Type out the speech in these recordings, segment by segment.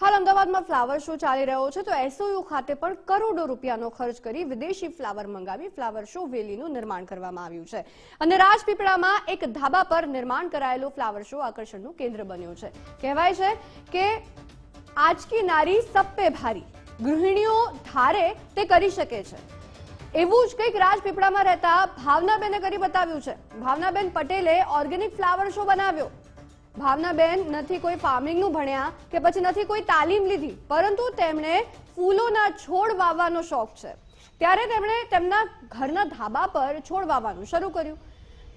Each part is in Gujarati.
હાલ અમદાવાદમાં ફ્લાવર શો ચાલી રહ્યો છે, તો એસઓયુ ખાતે પણ કરોડો રૂપિયાનો ખર્ચ કરી વિદેશી ફ્લાવર મંગાવી ફ્લાવર શો વેલીનું નિર્માણ કરવામાં આવ્યું છે. અને રાજપીપળામાં એક ધાબા પર નિર્માણ કરાયેલો ફ્લાવર શો આકર્ષણનું કેન્દ્ર બન્યો છે. કહેવાય છે કે આજકી નારી સપ્પે ભારી, ગૃહિણીઓ ધારે તે કરી શકે છે. એવું જ કંઈક રાજપીપળામાં રહેતા ભાવનાબેને કરી બતાવ્યું છે. ભાવનાબેન પટેલે ઓર્ગેનિક ફ્લાવર શો બનાવ્યો. ભાવનાબેન નથી કોઈ ફાર્મિંગનું ભણ્યા કે પછી નથી કોઈ તાલીમ લીધી, પરંતુ તેમણે ફૂલોના છોડ વાવવાનો શોખ છે. ત્યારે તેમણે તેમના ઘરના ધાબા પર છોડ વાવવાનું શરૂ કર્યું.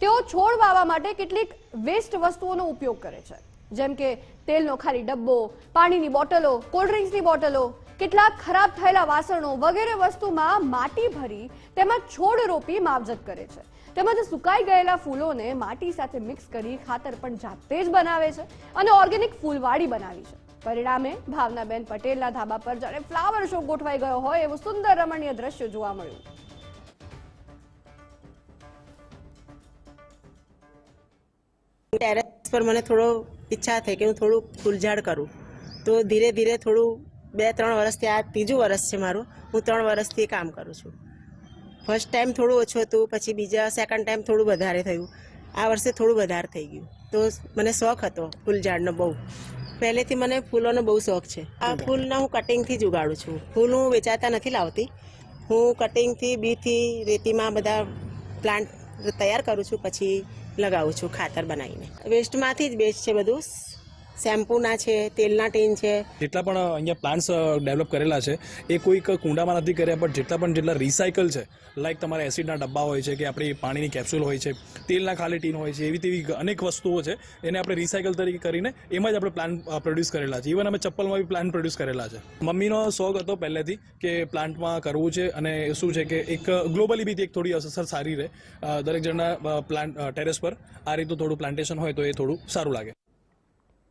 તેઓ છોડ વાવવા માટે કેટલીક વેસ્ટ વસ્તુઓનો ઉપયોગ કરે છે. જેમ કે તેલનો ખાલી ડબ્બો, પાણીની બોટલો કોલ્ડ ડ્રિંક્સની બોટલો કેટલાક ખરાબ થયેલા વાસણો વગેરે વસ્તુમાં માટી ભરી તેમાં છોડ રોપી માવજત કરે છે. તેમજ સુકાઈ ગયેલા ફૂલોને માટી સાથે મિક્સ કરી ખાતર પણ જાતે જ બનાવે છે અને ઓર્ગેનિક ફૂલવાડી બનાવી છે. પરિણામે ભાવનાબેન પટેલના ધાબા પર જાણે ફ્લાવર શો ગોઠવાઈ ગયો હોય એવું સુંદર રમણીય દ્રશ્ય જોવા મળ્યું. ટેરેસ પર મને થોડો ઈચ્છા થઈ કે હું થોડું ફૂલઝાડ કરું. તો ધીરે ધીરે થોડું બે ત્રણ વર્ષથી આ ત્રીજું વર્ષ છે મારું. હું ત્રણ વર્ષથી કામ કરું છું. ફર્સ્ટ ટાઈમ થોડું ઓછું હતું પછી બીજા સેકન્ડ ટાઈમ થોડું વધારે થયું. આ વર્ષે થોડું વધારે થઈ ગયું. તો મને શોખ હતો ફૂલઝાડનો બહુ. પહેલેથી મને ફૂલોનો બહુ શોખ છે. આ ફૂલના હું કટિંગથી જ ઉગાડું છું. ફૂલ હું વેચાતા નથી લાવતી. હું કટિંગથી બીથી રેતીમાં બધા પ્લાન્ટ તૈયાર કરું છું પછી લગાવું છું ખાતર બનાવીને. વેસ્ટમાંથી જ બેસ્ટ છે બધું. શેમ્પૂના છે, તેલના ટીન છે. જેટલા પણ અહીંયા પ્લાન્ટ્સ ડેવલપ કરેલા છે, એ કોઈક કુંડામાં નથી કર્યા, પણ જેટલા પણ જેટલા રિસાયકલ છે લાઈક તમારા એસિડના ડબ્બા હોય છે કે આપણી પાણીની કેપ્સ્યુલ હોય છે, તેલના ખાલી ટીન હોય છે, એવી તેવી અનેક વસ્તુઓ છે, એને આપણે રિસાયકલ તરીકે કરીને એમાં જ આપણે પ્લાન પ્રોડ્યુસ કરેલા છે. ઇવન અમે ચપ્પલમાં બી પ્લાન પ્રોડ્યુસ કરેલા છે. મમ્મીનો શોખ હતો પહેલેથી કે પ્લાન્ટમાં કરવું છે અને શું છે કે એક ગ્લોબલી બી એક થોડી અસર સારી રહે. દરેક જણના પ્લાન્ટ ટેરેસ પર આ રીતનું થોડું પ્લાન્ટેશન હોય તો એ થોડું સારું લાગે.